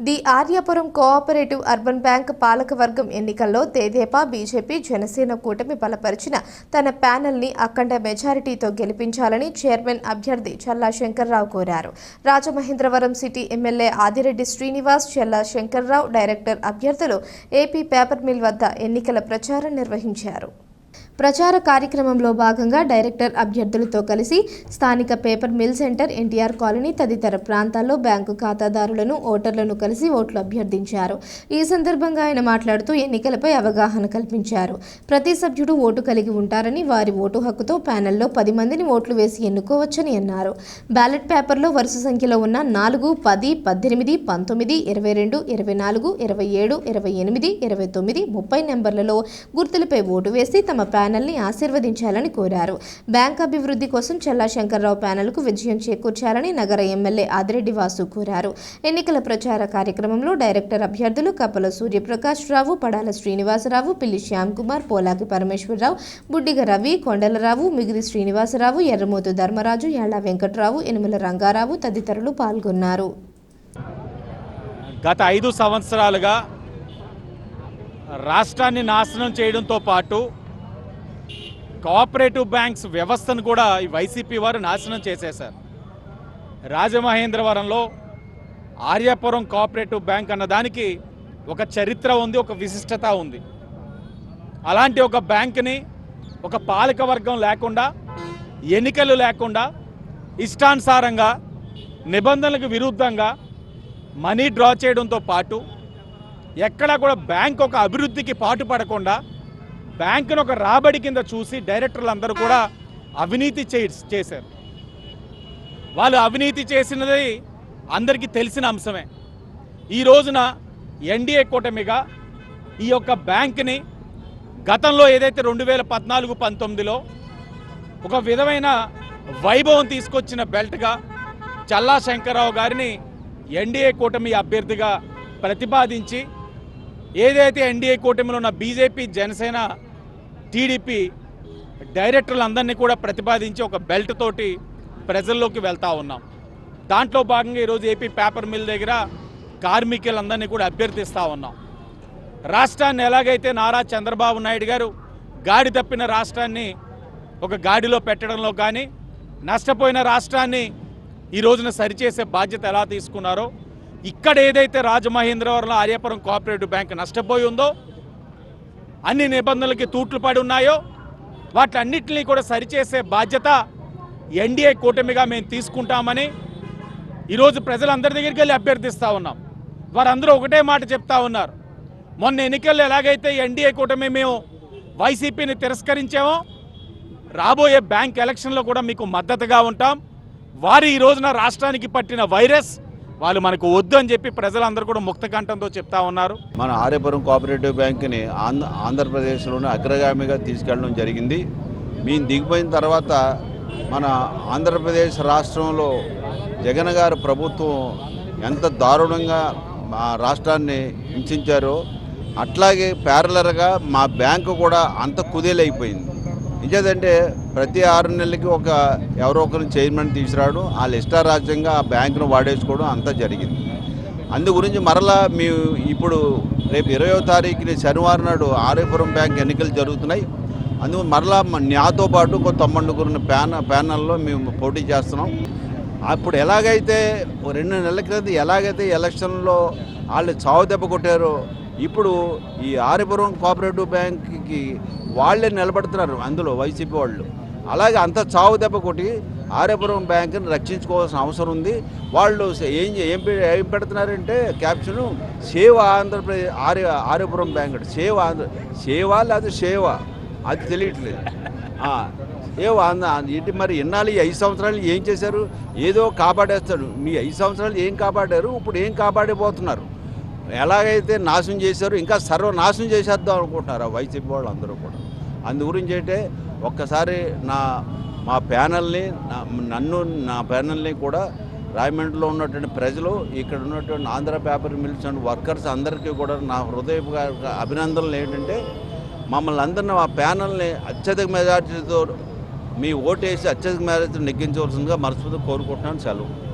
The Aryapuram cooperative urban bank పాలకవర్గం ఎన్నికల్లో తేదేపా BJP Janasena కూటమి బలపరిచిన తన ప్యానెల్ని అఖండ మెజారిటీతో గెలిపించాలని చైర్మన్ అభ్యర్థి చల్లా శంకర్రావు కోరారు. Rajamahendravaram city MLA Adireddy Srinivas Challa Shankar Rao director అభ్యర్థులు ఏపీ పేపర్ మిల్ వద్ద ఎన్నికల ప్రచారం నిర్వహించారు. ప్రచార కార్యక్రమంలో భాగంగా డైరెక్టర్ అభ్యర్థులతో కలిసి స్థానిక paper mill centre NTR colony తదితర ప్రాంతాల్లో బ్యాంకు ఖాతాదారులను ఓటర్లను కలిసి ఓట్లు అభ్యర్థించారు. ఈ సందర్భంగా ఆయన మాట్లాడుతూ ఎన్నికలపై అవగాహన కల్పించారు. ప్రతి సభ్యుడు ఓటు కలిగి ఉంటారని వారి ఓటు హక్కుతో ప్యానెల్లో పది మందిని ఓట్లు వేసి ఎన్నుకోవచ్చని అన్నారు. బ్యాలెట్ పేపర్లో వరుస సంఖ్యలో ఉన్న నాలుగు పది పద్దెనిమిది పంతొమ్మిది ఇరవై రెండు ఇరవై నాలుగు ఇరవై ఏడు ఇరవై ఎనిమిది ఇరవై తొమ్మిది ముప్పై నెంబర్లలో గుర్తులపై ఓటు వేసి తమ ప్యానెల్ని ఆశీర్వదించాలని కోరారు. బ్యాంక్ అభివృద్ధి కోసం చల్లాశంకర్రావు శంకర్రావు ప్యానెల్కు విజయం చేకూర్చాలని నగర ఎమ్మెల్యే ఆదిరెడ్డి వాసు కోరారు. ఎన్నికల ప్రచార కార్యక్రమంలో డైరెక్టర్ అభ్యర్థులు కపల సూర్యప్రకాష్ రావు పడాల శ్రీనివాసరావు పిల్లి శ్యామ్ కుమార్ పోలాకి పరమేశ్వరరావు బుడ్డిగ రవి కొండలరావు మిగిలి శ్రీనివాసరావు ఎర్రమోతు ధర్మరాజు యాళ్ళ వెంకట్రావు ఎనుమల రంగారావు తదితరులు పాల్గొన్నారు. గత ఐదు సంవత్సరాలుగా రాష్ట్రాన్ని నాశనం చేయడంతో పాటు కోఆపరేటివ్ బ్యాంక్స్ వ్యవస్థను కూడా ఈ వైసీపీ వారు నాశనం చేసేశారు. రాజమహేంద్రవరంలో ఆర్యాపురం కోఆపరేటివ్ బ్యాంక్ అన్నదానికి ఒక చరిత్ర ఉంది ఒక విశిష్టత ఉంది. అలాంటి ఒక బ్యాంకుని ఒక పాలక వర్గం లేకుండా ఎన్నికలు లేకుండా ఇష్టానుసారంగా నిబంధనలకు విరుద్ధంగా మనీ డ్రా చేయడంతో పాటు ఎక్కడా కూడా బ్యాంక్ ఒక అభివృద్ధికి పాటుపడకుండా బ్యాంకును ఒక రాబడి కింద చూసి డైరెక్టర్లు అందరూ కూడా అవినీతి చేశారు. వాళ్ళు అవినీతి చేసినది అందరికీ తెలిసిన అంశమే. ఈ రోజున ఎన్డీఏ కూటమిగా ఈ యొక్క బ్యాంక్ని గతంలో ఏదైతే రెండు వేల పద్నాలుగు పంతొమ్మిదిలో ఒక విధమైన వైభవం తీసుకొచ్చిన బెల్ట్గా చల్లా శంకర్రావు గారిని ఎన్డీఏ కూటమి అభ్యర్థిగా ప్రతిపాదించి ఏదైతే ఎన్డీఏ కూటమిలో ఉన్న బీజేపీ జనసేన టీడీపీ డైరెక్టర్లందరినీ కూడా ప్రతిపాదించి ఒక బెల్ట్ తోటి ప్రజల్లోకి వెళ్తా ఉన్నాం. దాంట్లో భాగంగా ఈరోజు ఏపీ పేపర్ మిల్ దగ్గర కార్మికులందరినీ కూడా అభ్యర్థిస్తూ ఉన్నాం. రాష్ట్రాన్ని ఎలాగైతే నారా చంద్రబాబు నాయుడు గారు గాడి తప్పిన రాష్ట్రాన్ని ఒక గాడిలో పెట్టడంలో కానీ నష్టపోయిన రాష్ట్రాన్ని ఈ రోజున సరిచేసే బాధ్యత ఎలా తీసుకున్నారో ఇక్కడ ఏదైతే రాజమహేంద్రవరంలో ఆర్యాపురం కోఆపరేటివ్ బ్యాంక్ నష్టపోయి ఉందో అన్ని నిబంధనలకి తూట్లుపడి ఉన్నాయో వాటన్నిటినీ కూడా సరిచేసే బాధ్యత ఎన్డీఏ కూటమిగా మేము తీసుకుంటామని ఈరోజు ప్రజలందరి దగ్గరికి వెళ్ళి అభ్యర్థిస్తూ ఉన్నాం. వారందరూ ఒకటే మాట చెప్తా ఉన్నారు. మొన్న ఎన్నికల్లో ఎలాగైతే ఎన్డీఏ కూటమి మేము వైసీపీని తిరస్కరించామో రాబోయే బ్యాంక్ ఎలక్షన్లో కూడా మీకు మద్దతుగా ఉంటాం. వారు ఈ రోజున రాష్ట్రానికి పట్టిన వైరస్ వాళ్ళు మనకు వద్దు అని చెప్పి ప్రజలందరూ కూడా ముక్త కంఠంతో చెప్తా ఉన్నారు. మన ఆర్యపురం కోఆపరేటివ్ బ్యాంక్ని ఆంధ్ర ఆంధ్రప్రదేశ్లోనే అగ్రగామిగా తీసుకెళ్ళడం జరిగింది. మేము దిగిపోయిన తర్వాత మన ఆంధ్రప్రదేశ్ రాష్ట్రంలో జగన్ గారు ప్రభుత్వం ఎంత దారుణంగా మా రాష్ట్రాన్ని హింసించారో అట్లాగే ప్యారలర్గా మా బ్యాంకు కూడా అంత కుదేలైపోయింది. ఇంకేదంటే ప్రతి ఆరు నెలలకి ఒక ఎవరో ఒకరిని చైర్మన్ తీసుకురావడం వాళ్ళ ఇష్టారాజ్యంగా ఆ బ్యాంకును వాడేసుకోవడం అంతా జరిగింది. అందు గురించి మరలా మేము ఇప్పుడు రేపు ఇరవయో తారీఖుని శనివారం నాడు ఆర్యపురం బ్యాంక్ ఎన్నికలు జరుగుతున్నాయి. అందుకు మరలా మ- నాతో పాటు ఒక తొమ్మిదిగురిని ప్యాన ప్యానల్లో మేము పోటీ చేస్తున్నాం. అప్పుడు ఎలాగైతే ఓ రెండు నెలల క్రితం ఎలాగైతే ఎలక్షన్లో వాళ్ళు చావు దెబ్బ కొట్టారు. ఇప్పుడు ఈ ఆర్యపురం కోఆపరేటివ్ బ్యాంక్కి వాళ్ళే నిలబడుతున్నారు అందులో వైసీపీ వాళ్ళు. అలాగే అంత చావు దెబ్బ కొట్టి ఆర్యపురం బ్యాంకుని రక్షించుకోవాల్సిన అవసరం ఉంది. వాళ్ళు సే- ఏం ఏం పె- ఏం పెడుతున్నారంటే క్యాప్షన్ సేవ ఆంధ్రప్రదేశ్ ఆర్య ఆర్యపురం బ్యాంక్ సేవ ఆంధ్ర సేవ లేదా సేవ? అది తెలియట్లేదు. ఆ, ఏంటి మరి ఇన్నాళ్ళు ఈ ఐదు సంవత్సరాలు ఏం చేశారు? ఏదో కాపాడేస్తాడు. మీ ఐదు సంవత్సరాలు ఏం కాపాడారు? ఇప్పుడు ఏం కాపాడిపోతున్నారు? ఎలాగైతే నాశనం చేశారో ఇంకా సర్వనాశనం చేసేద్దాం అనుకుంటున్నారు ఆ వైసీపీ వాళ్ళు అందరూ కూడా. అందు గురించి అయితే ఒక్కసారి నా మా ప్యానల్ని నన్ను నా ప్యానల్ని కూడా రాయమండ్రిలో ఉన్నటువంటి ప్రజలు ఇక్కడ ఉన్నటువంటి Andhra paper mills and workers అందరికీ కూడా నా హృదయపూర్వక అభినందనలు ఏంటంటే మమ్మల్ని అందరిని మా ప్యానల్ని అత్యధిక మెజార్టీతో మీ ఓటేసి అత్యధిక మెజార్టీతో నెగ్గించవలసిందిగా మనస్ఫూర్తిగా కోరుకుంటున్నాను. సెలవు.